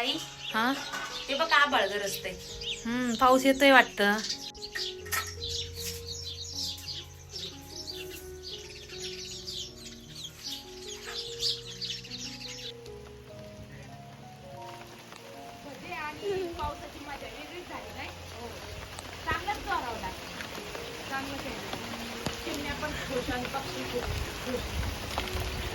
ताई हा? ते बघ आबाळ गरजतंय. हम्म पाऊस येतोय वाटतं. चांगलंच आहे चिमण्या पण खुश आणि पक्षी खूप खुश.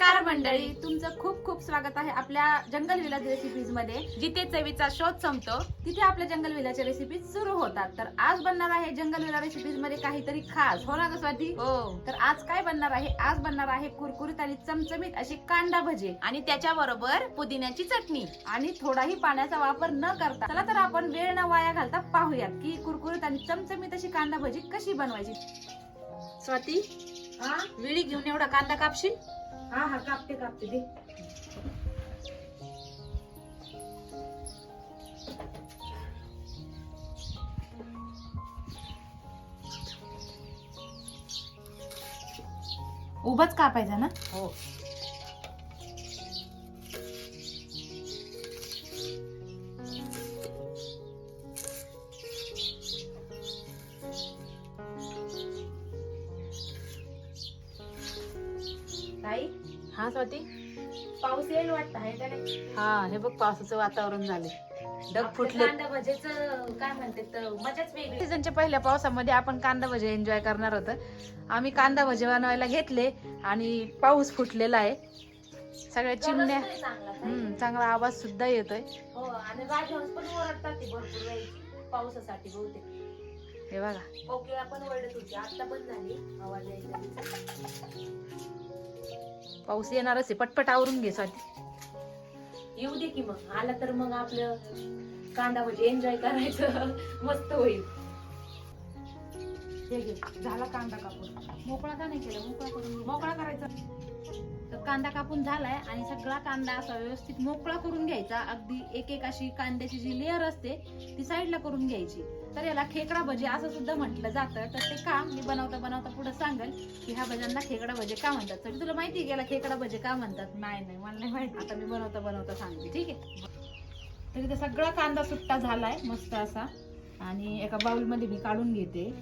नमस्कार मंडळी तुमचं खूप खूप स्वागत आहे आपल्या जंगल विलाज रेसिपीजमध्ये. जिथे चवीचा शोध संपतो तिथे आपल्या जंगल विलाच्या रेसिपीज सुरू होतात. तर आज बनणार आहे जंगल विला रेसिपीजमध्ये काहीतरी खास. हो ना ग स्वाती? हो. तर आज काय बनणार आहे? आज बनणार आहे कुरकुरीत आणि चमचमीत अशी कांदा भजे. आणि त्याच्याबरोबर पुदिन्याची चटणी. आणि थोडाही पाण्याचा वापर न करता चला तर आपण वेळ न वाया घालता पाहूयात की कुरकुरीत आणि चमचमीत अशी कांदा भजी कशी बनवायची. स्वाती हा विळी घेऊन एवढा कांदा कापशील? हा हा कापते कापते दे. उभाच कापायचा ना? हो. स्वाती पाऊस येईल वाटत आहे का नाही? हा हे बघ पावसाचं वातावरण झाले ढग फुटले कांदा भजेच काय म्हणते तर मजाच वेगळी. सीझनच्या पहिल्या पावसामध्ये आपण कांदा भजे एन्जॉय करणार होतं. आम्ही कांदा भजे बनवायला घेतले आणि पाऊस फुटलेला आहे. सगळ्या चिमण्या. हम्म चांगला आवाज सुद्धा येतोय. हो आणि राजहंस पण ओरडतात ते भरपूर वेळची पावसासाठी बहुतेक. हे बघा. कोकिळा पण ओरडत होती. आता पण झाली. आवाज यायचा. पाऊस येणारच आहे. पटपट आवरून घे स्वाती येऊ दे की मग. आला तर मग आपलं कांदा भजी एन्जॉय करायचं. मस्त होईल. हे झाला कांदा कापून. मोकळा का नाही केला? मोकळा करून मोकळा करायचा. तर कांदा कापून झालाय आणि सगळा कांदा असा व्यवस्थित मोकळा करून घ्यायचा. अगदी एक एक अशी कांद्याची जी लेअर असते ती साईडला करून घ्यायची. तर याला खेकडा भजी असं सुद्धा म्हटलं जातं. तर ते का मी बनवता बनवता पुढे सांगेल की ह्या भज्यांना खेकडा भजे का म्हणतात? तर तुला माहिती आहे की याला खेकडा भजे का म्हणतात? नाही नाही. मला नाही माहिती. आता मी बनवता बनवता सांगते. ठीक आहे? तर इथे सगळा कांदा सुट्टा झालाय. मस्त असा. आणि एका बाउलमध्ये मी काढून घेते.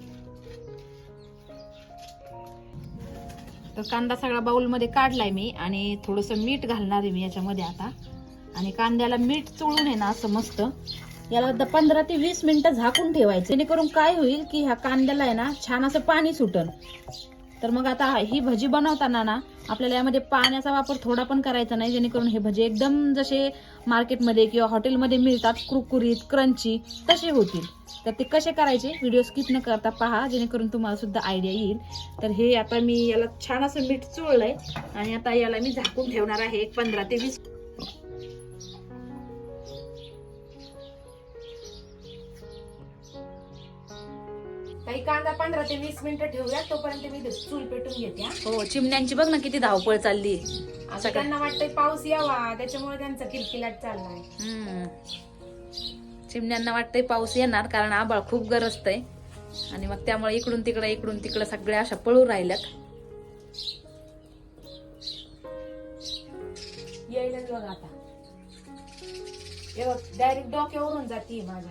तर कांदा सगळा बाउलमध्ये काढलाय मी. आणि थोडंसं मीठ घालणार आहे मी याच्यामध्ये आता. आणि कांद्याला मीठ चोळून आहे ना असं मस्त. याला पंधरा ते वीस मिनिटं झाकून ठेवायचं. जेणेकरून काय होईल की ह्या कांद्याला आहे ना छान असं पाणी सुटन. तर मग आता ही भजी बनवताना ना आपल्याला यामध्ये पाण्याचा वापर थोडा पण करायचा नाही जेणेकरून हे भजी एकदम जसे मार्केटमध्ये किंवा हॉटेलमध्ये मिळतात कुरकुरीत क्रंची तसे होतील. तर ते कसे करायचे व्हिडिओ स्किप न करता पहा जेणेकरून तुम्हाला सुद्धा आयडिया येईल. तर हे आता मी याला छान असं मीठ चोळलंय आणि आता याला मी झाकून ठेवणार आहे एक पंधरा ते वीस कांदा पंधरा ते वीस मिनिटं ठेवूया तोपर्यंत मी चूल पेटून घेते हा. हो चिमण्यांची बघ ना किती धावपळ चालली. आता त्यांना वाटतंय पाऊस यावा त्याच्यामुळे त्यांचा किलकिलाट चाललाय. हम्म. चिमण्यांना वाटतंय पाऊस येणार कारण आबाळ खूप गरजतंय. आणि मग त्यामुळे इकडून तिकडं इकडून तिकडं सगळ्या अशा पळू राहिल्यात. यायलाच बघा आता. हे बघ डायरेक्ट डोक्यावरून जाते माझ्या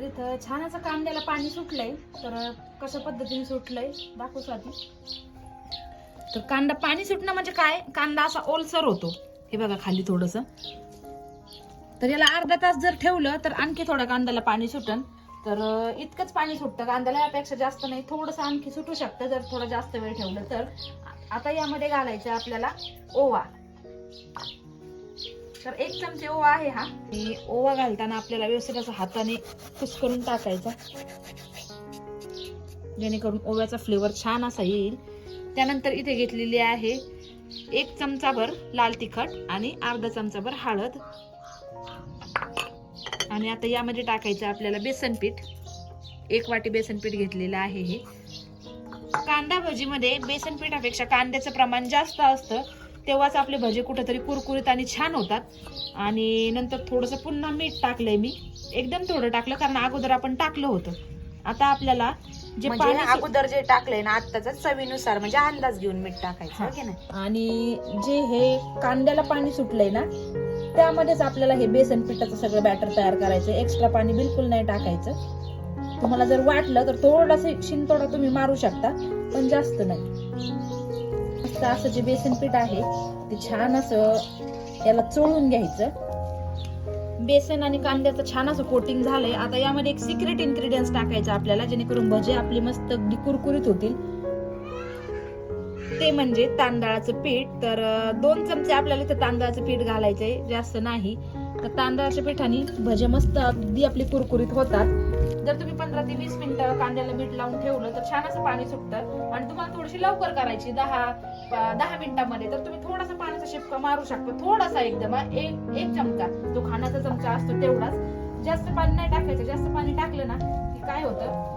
तर इथं छान असं कांद्याला पाणी सुटलंय. तर कशा पद्धतीने सुटलंय? दाखवू स्वाती. तर कांदा पाणी सुटणं म्हणजे काय? कांदा असा ओलसर होतो. हे बघा खाली थोडस. तर याला अर्धा तास जर ठेवलं तर आणखी थोडं कांद्याला पाणी सुटन. तर इतकंच पाणी सुटतं. कांद्याला यापेक्षा जास्त नाही थोडंसं आणखी सुटू शकतं. जर थोडं जास्त वेळ ठेवलं तर. आता यामध्ये घालायचं आपल्याला ओवा. तर एक चमचे ओवा आहे हा. आणि ओवा घालताना आपल्याला व्यवस्थित असं हाताने कुस्करून टाकायचा. जेणेकरून ओव्याचा फ्लेवर छान असा येईल. त्यानंतर इथे घेतलेली आहे एक चमचाभर लाल तिखट आणि अर्धा चमचाभर हळद. आणि आता यामध्ये टाकायचं आपल्याला बेसन पीठ. एक वाटी बेसन पीठ घेतलेलं आहे हे. कांदा भजीमध्ये बेसन पिठापेक्षा कांद्याचं प्रमाण जास्त असतं. तेव्हाच आपले भजे कुठेतरी कुरकुरीत आणि छान होतात. आणि नंतर थोडंसं पुन्हा मीठ टाकलंय मी. एकदम थोडं टाकलं कारण अगोदर आपण टाकलं होतं. आता आपल्याला जे म्हणजे पाणी अगोदर जे टाकलंय ना आत्ताच चवीनुसार म्हणजे अंदाज घेऊन मीठ टाकायचं हो. आणि जे हे कांद्याला पाणी सुटलंय ना त्यामध्येच आपल्याला हे बेसन पिठाचं सगळं बॅटर तयार करायचं. एक्स्ट्रा पाणी बिलकुल नाही टाकायचं. तुम्हाला जर वाटलं तर थोडंसं शिंतोडा तुम्ही मारू शकता पण जास्त नाही. मस्त असं जे बेसन पीठ आहे ते छान असं याला चोळून घ्यायचं. बेसन आणि कांद्याचं छान असं कोटिंग झालंय. आता यामध्ये एक सिक्रेट इन्ग्रेडियंट्स टाकायचं आपल्याला जेणेकरून भजे आपली मस्त कुरकुरीत होतील. ते म्हणजे तांदळाचं पीठ. तर दोन चमचे आपल्याला इथं तांदळाचं पीठ घालायचंय जास्त नाही. तर तांदळाच्या पिठाने भजे मस्त अगदी आपली कुरकुरीत होतात. जर तुम्ही पंधरा ते वीस मिनिटं कांद्याला मीठ लावून ठेवलं तर छान असं पाणी सुटतं. आणि तुम्हाला थोडीशी लवकर करायची दहा दहा मिनिटांमध्ये. तर तुम्ही थोडासा पाण्याचा शिपका मारू शकता. थोडासा एकदम एक एक चमचा. जो खाण्याचा चमचा असतो तेवढाच. जास्त पाणी नाही टाकायचं. जास्त पाणी टाकलं ना की काय होतं?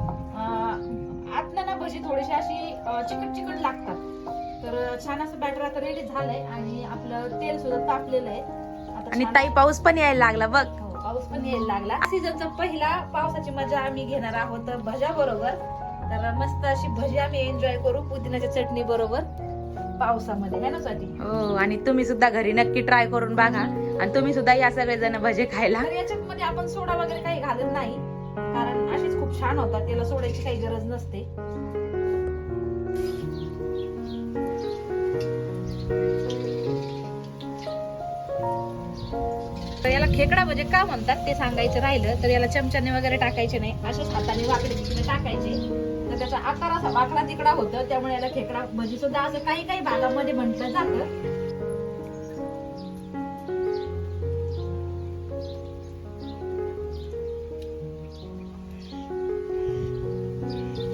आतनं ना भजी थोडीशी अशी चिकट चिकट लागतात. तर छान असं बॅटर आता रेडी झालंय आणि आपलं तेल सुद्धा तापलेलं आहे. आणि ताई पाऊस पण यायला लागला बघ. हो, पाऊस पण यायला लागला. सीझनचा पहिला पावसाची मजा आम्ही घेणार आहोत भज्या बरोबर. तर मस्त अशी भजी आम्ही एन्जॉय करू पुदिन्याच्या चटणी बरोबर. पावसामध्ये है ना हो आणि तुम्ही सुद्धा घरी नक्की ट्राय करून बघा. आणि तुम्ही सुद्धा या सगळे जण भजे खायला. तर याच्यामध्ये आपण सोडा वगैरे काही घालत नाही. कारण अशीच खूप छान होतात त्याला सोडायची काही गरज नसते. तर याला खेकडा म्हणजे का म्हणतात ते सांगायचं राहिलं तर याला चमच्याने वगैरे टाकायचे नाही. अशाच हाताने वाकडे तिकडे टाकायचे. तर त्याचा आकार असा वाकडा तिकडा होतं त्यामुळे याला खेकडा भजी सुद्धा असं काही काही भागामध्ये म्हटलं जातं.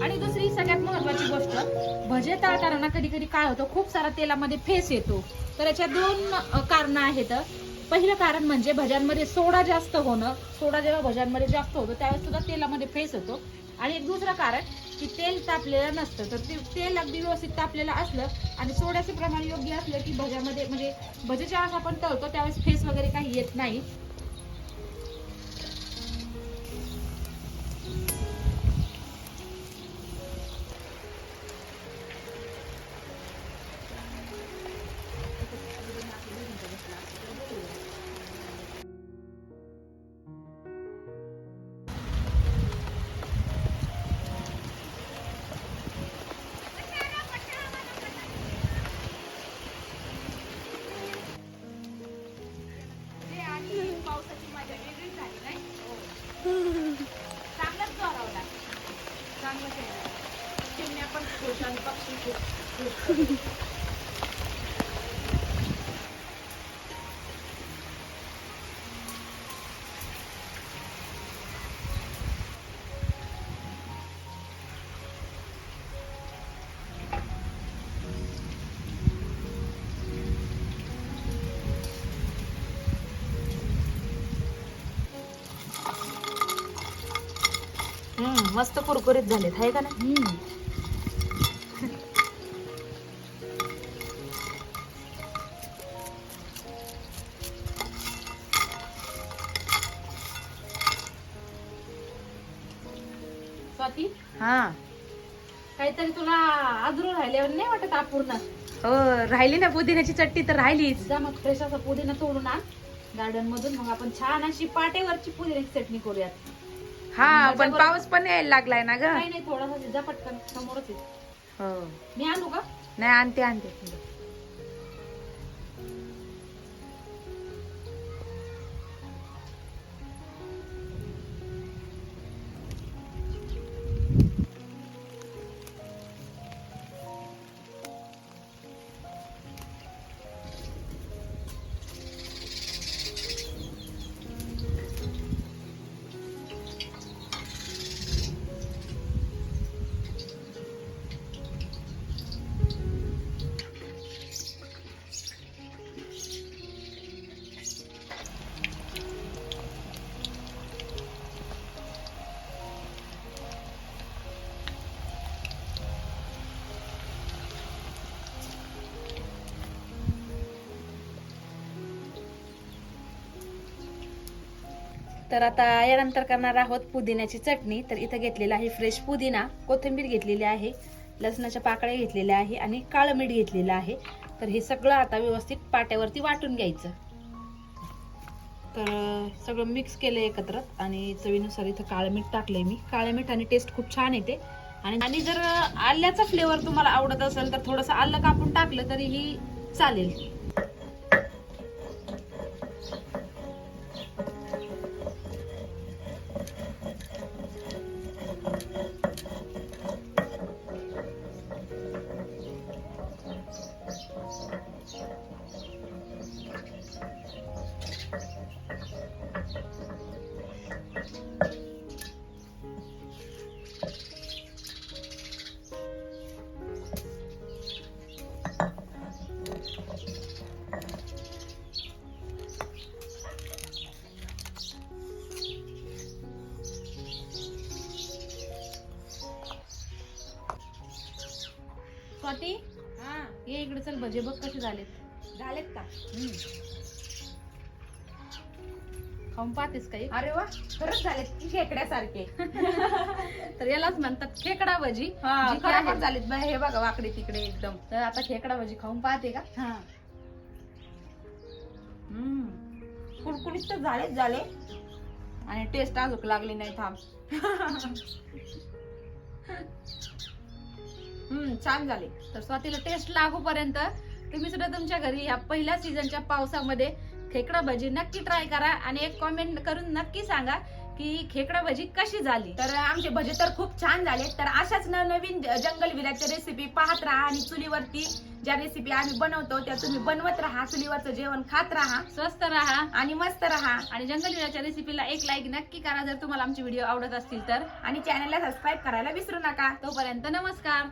आणि दुसरी सगळ्यात महत्वाची गोष्ट भजे तळताना कधी कधी काय होतं खूप सारा तेलामध्ये फेस येतो. तर याच्या दोन कारण आहेत. पहिलं कारण म्हणजे भज्यांमध्ये सोडा जास्त होणं सोडा जेव्हा भज्यांमध्ये जास्त होतो त्यावेळेस सुद्धा तेलामध्ये फेस होतो. आणि एक दुसरं कारण की तेल तापलेलं नसतं तर ते तेल अगदी व्यवस्थित तापलेलं असलं आणि सोड्याचं प्रमाण योग्य असलं की भज्यामध्ये म्हणजे भजेच्या ज्यावेळेस आपण तळतो त्यावेळेस फेस वगैरे काही येत नाही. मस्त कुरकुरीत झालेत आहे का नाही? अपूर्ण हो राहिली ना पुदिन्याची चटणी तर राहिलीच. जा मग फ्रेश असा पुदिना तोडून आण. गार्डन मधून मग आपण छान अशी पाटेवरची पुदिन्याची चटणी करूयात. हा पण पाऊस पण यायला लागलाय ना ग. काही नाही थोडासा जा पटकन. समोरच आहे. हो. मी आणू का? नाही आणते आणते. तर आता यानंतर करणार आहोत पुदिन्याची चटणी. तर इथं घेतलेला आहे फ्रेश पुदिना. कोथिंबीर घेतलेली आहे. लसणाच्या पाकळ्या घेतलेल्या आहे आणि काळं मीठ घेतलेलं आहे. तर हे सगळं आता व्यवस्थित पाट्यावरती वाटून घ्यायचं. तर सगळं मिक्स केलं एकत्र आणि चवीनुसार इथं काळं मीठ टाकलंय मी. काळं मीठ आणि टेस्ट खूप छान येते. आणि आणि जर आल्याचा फ्लेवर तुम्हाला आवडत असेल तर थोडंसं आलं कापून टाकलं तरीही चालेल. भजे बघ कसे झालेत. झालेत का? खाऊन पाहतेस काही अरे वा खरंच झालेत की खेकड्यासारखे. तर यालाच म्हणतात खेकडा भजी हा, जी आहे. झालेत. बाई, हे बघा वाकडे तिकडे एकदम. तर आता खेकडा भजी खाऊन पाहते का? हा. हम्म. कुरकुरीत तर झालेच झाले. आणि टेस्ट अजूक लागली नाही थांब. हम्म छान झाले. तर स्वातीला टेस्ट लागूपर्यंत तुम्ही सुद्धा तुमच्या घरी या पहिल्या सीझनच्या पावसामध्ये खेकडा भजी नक्की ट्राय करा आणि एक कॉमेंट करून नक्की सांगा की खेकडा भजी कशी झाली. तर आमचे भजे तर खूप छान झाले. तर अशाच नवीन जंगल विलाच्या रेसिपी पाहत राहा आणि चुलीवरती ज्या रेसिपी आम्ही बनवतो त्या तुम्ही बनवत राहा. चुलीवरचं जेवण खात राहा. स्वस्त राहा. आणि मस्त राहा. आणि जंगल विराच्या रेसिपीला एक लाईक नक्की करा जर तुम्हाला आमचे व्हिडिओ आवडत असतील तर. आणि चॅनलला सबस्क्राईब करायला विसरू नका. तोपर्यंत नमस्कार.